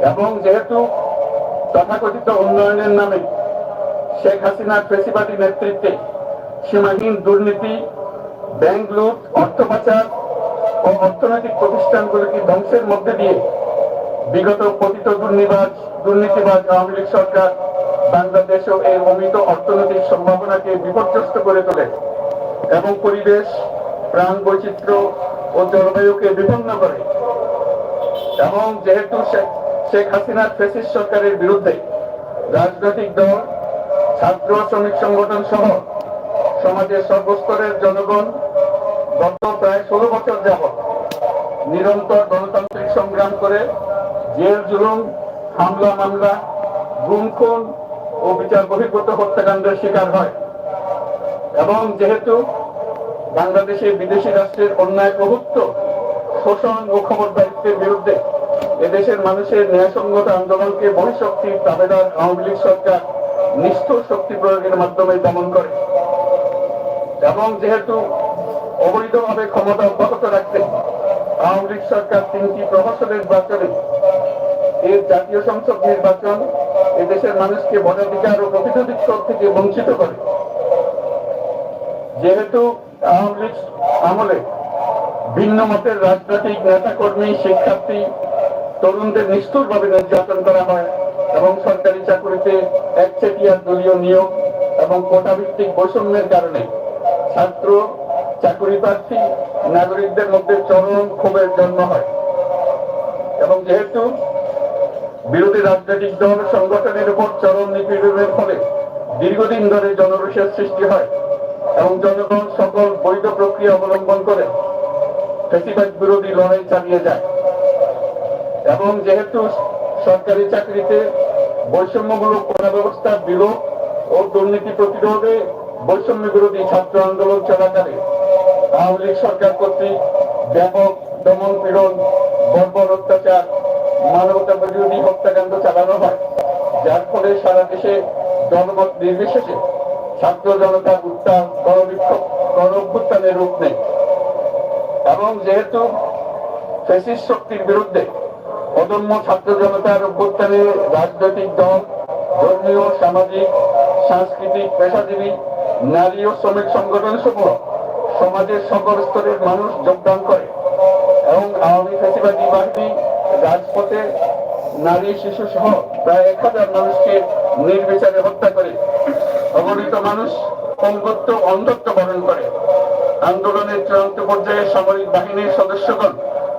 এবং যেহেতু তথাকথিত উন্নয়নের নামে শেখ হাসিনার ফেসিবাদী নেতৃত্বে সীমাহীন দুর্নীতি, ব্যাংক লুট, অর্থ পাচার ও অর্থনৈতিক প্রতিষ্ঠানগুলোকে ধ্বংসের মধ্যে দিয়ে বিগত পতিত দুর্নীবাজ দুর্নীতিবাজ আওয়ামী লীগ সরকার বাংলাদেশ ও এই অমিত অর্থনৈতিক সম্ভাবনাকে বিপর্যস্ত করে তোলে এবং পরিবেশ, প্রাণ বৈচিত্র্য ও জলবায়ুকে বিপন্ন করে। এবং যেহেতু শেখ- শেখ হাসিনার ফেসিস সরকারের বিরুদ্ধে রাজনৈতিক দল, ছাত্র শ্রমিক সংগঠন সহ সমাজের সর্বস্তরের জনগণ গত প্রায় ষোলো বছর যাবৎ নিরন্তর গণতান্ত্রিক সংগ্রাম করে জেল জুলুম, হামলা, মামলা, গুম, খুন ও বিচার বহির্ভূত হত্যাকাণ্ডের শিকার হয়। এবং যেহেতু বাংলাদেশে বিদেশি রাষ্ট্রের অন্যায় প্রভুত্ব শোষণ ও খবরদারিত্বের বিরুদ্ধে এদেশের মানুষের ন্যায়সঙ্গত আন্দোলনকে বহিঃশক্তির দাবেদার আওয়ামী লীগ সরকার নিষ্ঠুর শক্তি প্রয়োগের মাধ্যমে দমন করে। এবং যেহেতু অবৈধভাবে ক্ষমতা অব্যাহত রাখতে আওয়ামী লীগ সরকার তিনটি প্রহসন নির্বাচনে এর জাতীয় সংসদ নির্বাচন এদেশের মানুষকে ভোটাধিকার ও প্রতিনিধিত্ব থেকে বঞ্চিত করে। যেহেতু আওয়ামী লীগ আমলে ভিন্ন মতের রাজনৈতিক নেতাকর্মী, শিক্ষার্থী তরুণদের নিষ্ঠুরভাবে নির্যাতন করা হয় এবং সরকারি চাকরিতে একচেটিয়া দলীয় নিয়োগ এবং কোটা ভিত্তিক বৈষম্যের কারণে ছাত্র চাকরি প্রার্থী নাগরিকদের মধ্যে চরম ক্ষোভের জন্ম হয়। এবং যেহেতু বিরোধী রাজনৈতিক দল সংগঠনের উপর চরম নিপীড়নের ফলে দীর্ঘদিন ধরে জনরোষের সৃষ্টি হয় এবং জনগণ সকল বৈধ প্রক্রিয়া অবলম্বন করে ফেসিবাদ বিরোধী লড়াই চালিয়ে যায়। এবং যেহেতু সরকারি চাকরিতে বৈষম্যমূলক করা ব্যবস্থার বিলোপ ও দুর্নীতি প্রতিরোধে বৈষম্য বিরোধী ছাত্র আন্দোলন চলাকালে আওয়ামী লীগ সরকার কর্তৃক ব্যাপক দমন পীড়ন, বর্বর অত্যাচার মানবতা বিরোধী হত্যাকাণ্ড চালানো হয়, যার ফলে সারা দেশে জনমত নির্বিশেষে ছাত্র জনতার উত্তাপ গণবিক্ষোভ গণ অভ্যুত্থানের রূপ নেয়। এবং যেহেতু ফেসিস শক্তির বিরুদ্ধে অদম্য ছাত্র জনতার অভ্যুত্থানে রাজনৈতিক দল, ধর্মীয়, সামাজিক, সাংস্কৃতিক, পেশাজীবী, নারী ও শ্রমিক সংগঠন সমূহ সমাজের সকল স্তরের মানুষ যোগদান করে এবং আওয়ামী ফেসিবাদী বাহিনী, রাজপথে নারী, শিশু সহ প্রায় এক হাজার মানুষকে নির্বিচারে হত্যা করে। অগণিত মানুষ অন্ধত্ব বরণ করে। আন্দোলনের চূড়ান্ত পর্যায়ে সামরিক বাহিনীর সদস্যগণ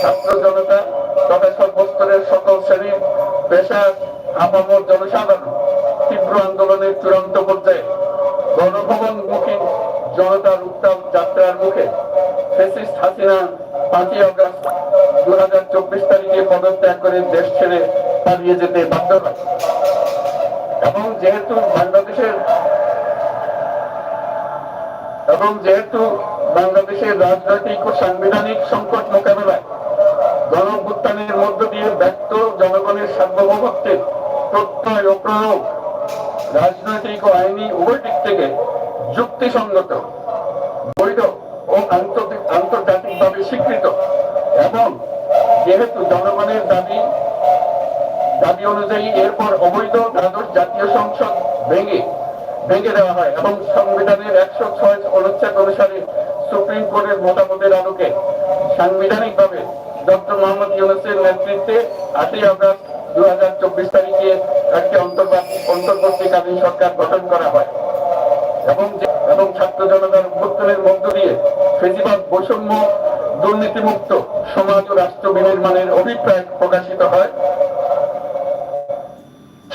ছাত্র জনতা তথা সর্বস্তরের সকল শ্রেণির পেশা আপামর জনসাধারণ তীব্র আন্দোলনের চূড়ান্ত পর্যায়ে গণভবনমুখী জনতার উত্তাপ যাত্রার মুখে ফেসিস্ট হাসিনা পাঁচই অগস্ট দু হাজার চব্বিশ তারিখে পদত্যাগ করে দেশ ছেড়ে পালিয়ে যেতে বাধ্য হয়। এবং যেহেতু বাংলাদেশের এবং যেহেতু বাংলাদেশের রাজনৈতিক ও সাংবিধানিক সংকট মোকাবেলায় গণভুত্থানের মধ্য দিয়ে ব্যক্ত জনগণের সার্বভৌমত্বের প্রত্যয় ও প্রয়োগ রাজনৈতিক ও আইনি উভয় দিক থেকে যুক্তিসঙ্গত, বৈধ ও আন্তর্জাতিক আন্তর্জাতিকভাবে স্বীকৃত এবং যেহেতু জনগণের দাবি দাবি অনুযায়ী এরপর অবৈধ দ্বাদশ জাতীয় সংসদ ভেঙে ভেঙে দেওয়া হয় এবং সংবিধানের একশো ছয় অনুচ্ছেদ অনুসারে সুপ্রিম কোর্টের মতামতের আলোকে সাংবিধানিক ভাবে ডক্টর মোহাম্মদ ইউনুসের নেতৃত্বে আটই আগস্ট দু হাজার চব্বিশ তারিখে একটি অন্তর্বর্তীকালীন সরকার গঠন করা হয়। এবং এবং ছাত্র জনতার অভ্যুত্থানের মধ্য দিয়ে ফেসিবাদ বৈষম্য, দুর্নীতিমুক্ত সমাজ ও রাষ্ট্র বিনির্মাণের অভিপ্রায় প্রকাশিত হয়।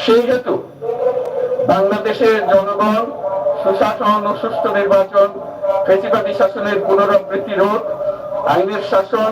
সেই হেতু বাংলাদেশের জনগণ, সুশাসন ও সুষ্ঠু নির্বাচন ফেসিবাদী শাসনের পুনরাবৃত্তি রোধ, আইনের শাসন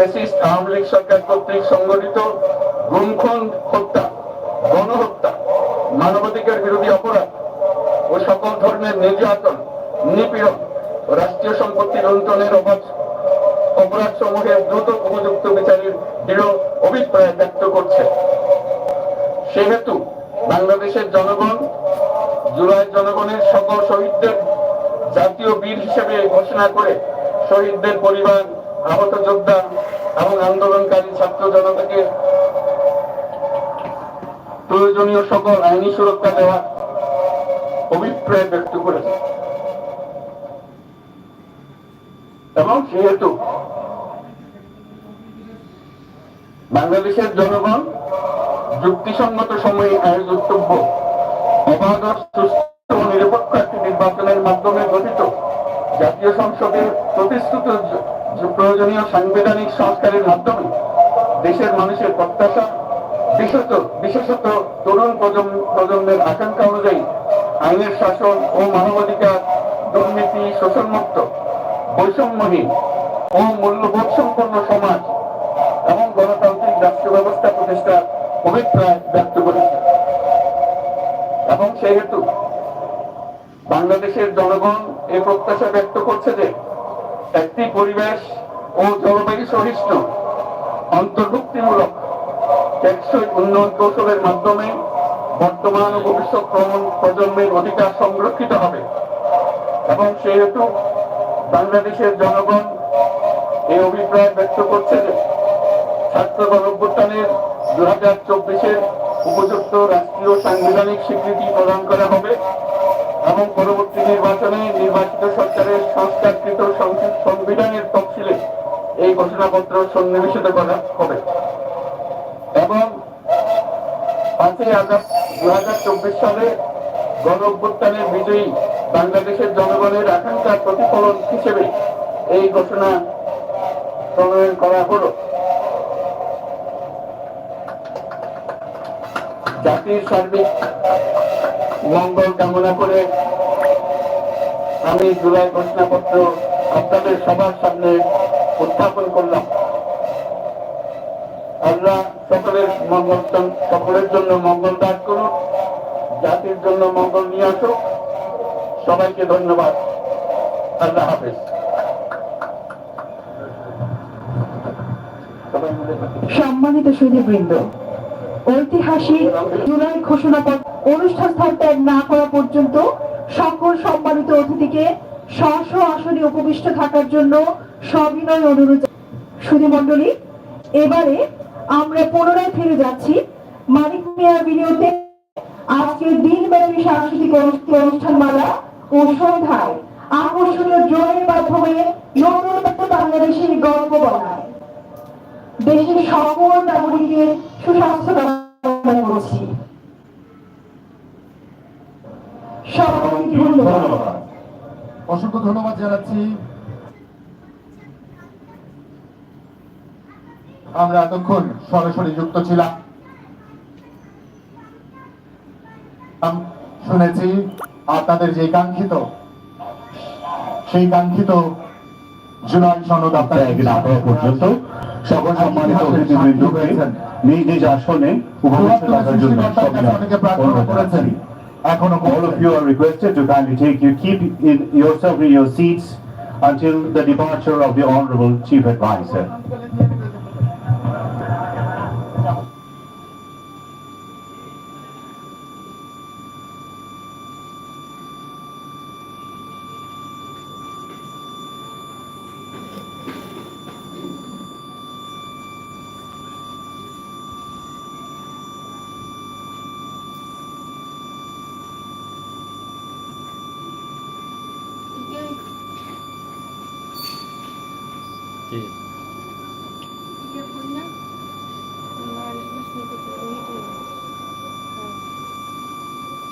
ফেসিস্ট আওয়ামী লীগ সরকার কর্তৃক সংগঠিত গুমখুন হত্যা, গণহত্যা, মানবাধিকার বিরোধী অপরাধ ও সকল ধরনের নির্যাতন, নিপীড়ন রাষ্ট্রীয় সম্পত্তি লুণ্ঠনের অবাধ অপরাধ সমূহের দ্রুত উপযুক্ত বিচারের দৃঢ় অভিপ্রায় ব্যক্ত করছে। সেহেতু বাংলাদেশের জনগণ, জুলাই জনগণের সকল শহীদদের জাতীয় বীর হিসেবে ঘোষণা করে শহীদদের পরিবার আহত যোদ্ধা এবং আন্দোলনকারী ছাত্র জনতাকে প্রয়োজনীয় সকল আইনি সুরক্ষা দেওয়ার অভিপ্রায় ব্যক্ত করেছে। এবং সেহেতু বাংলাদেশের জনগণ যুক্তিসঙ্গত সময়ে আয়োজিতব্য অবাধ সুস্থ নিরপেক্ষ একটি নির্বাচনের মাধ্যমে গঠিত জাতীয় সংসদের প্রতিশ্রুত জ- প্রয়োজনীয় সাংবিধানিক সংস্কারের মাধ্যমে দেশের মানুষের প্রত্যাশা, বিশেষত বিশেষত তরুণ প্রজন্ম- প্রজন্মের আকাঙ্ক্ষা অনুযায়ী আইনের শাসন ও মানবাধিকার, দুর্নীতি, শোষণমুক্ত, বৈষম্যহীন ও মূল্যবোধ সম্পন্ন সমাজ এবং গণতান্ত্রিক রাষ্ট্র ব্যবস্থা প্রতিষ্ঠার অভিপ্রায় ব্যক্ত করেছে। এবং সেহেতু বাংলাদেশের জনগণ এ প্রত্যাশা ব্যক্ত করছে যে একটি পরিবেশ ও জলবায়ু সহিষ্ণু, অন্তর্ভুক্তিমূলক, টেকসই উন্নয়ন কৌশলের মাধ্যমে বর্তমান ও ভবিষ্যৎ প্রজন্মের অধিকার সংরক্ষিত হবে। এবং সেহেতু বাংলাদেশের জনগণ এই অভিপ্রায় ব্যক্ত করছে যে ছাত্র গণঅভ্যুত্থানের দু হাজার চব্বিশের উপযুক্ত রাষ্ট্রীয় সাংবিধানিক স্বীকৃতি প্রদান করা হবে। এবং পরবর্তী নির্বাচনে নির্বাচিত সরকারের সংস্কারকৃত সং- সংবিধানের তফসিলে এই ঘোষণাপত্র সন্নিবেশিত করা হবে। এবং পাঁচই আগস্ট দু হাজার চব্বিশ সালে গণ অভ্যুত্থানের বিজয়ী বাংলাদেশের জনগণের আকাঙ্ক্ষার প্রতিফলন হিসেবে এই ঘোষণা প্রণয়ন করা হলো। জাতির সার্বিক মঙ্গল কামনা করে আমি জুলাই ঘোষণাপত্র আপনাদের সবার সামনে উত্থাপন করলাম। আল্লাহ সকলের মঙ্গল সকলের জন্য মঙ্গল দান করুন, জাতির জন্য মঙ্গল নিয়ে আসুক। সবাইকে ধন্যবাদ। আল্লাহ হাফেজ। সম্মানিত সুধীবৃন্দ, ঐতিহাসিক জুলাই ঘোষণাপত্র অনুষ্ঠান স্থল ত্যাগ না করা পর্যন্ত সকল সম্মানিত অতিথিকে স্ব আসনে উপবিষ্ট থাকার জন্য সবিনয় অনুরোধ। সুধীমণ্ডলী এবারে আমরা পুনরায় ফিরে যাচ্ছি। মানিক মিয়ার ভিডিওতে আজকের দিনব্যাপী সাংস্কৃতিক অনু- অনুষ্ঠানমালা ও সন্ধ্যায় আকর্ষণীয় ড্রয়ের মাধ্যমে নতুন বাংলাদেশের গল্প বলায়। দেশের সকল নাগরিকের সুস্বাস্থ্য করছি। সবাইকে ধন্যবাদ। ধন্যবাদ। অসংখ্য ধন্যবাদ জানাচ্ছি। আমরা এতক্ষণ সরাসরি যুক্ত ছিলাম। শুনেছি আপনাদের যে কাঙ্ক্ষিত সেই কাঙ্ক্ষিত জুলাই সনদ আপনারা ত্যাগ না পর্যন্ত সকল সম্মানিত নিজ নিজ আসনে উপবিষ্ট থাকার জন্য অনেকে প্রার্থনা করেছেন। All of you are requested to kindly take you keep in yourself in your seats until the departure of the Honorable Chief Advisor.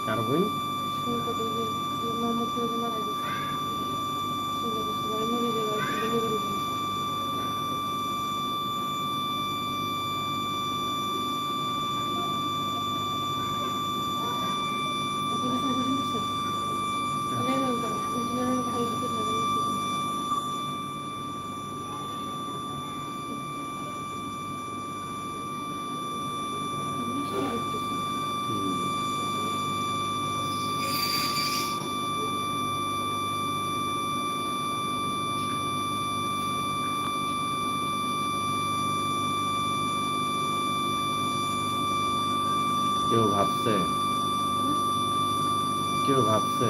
నలభై কেউ ভাবছে কেউ ভাবছে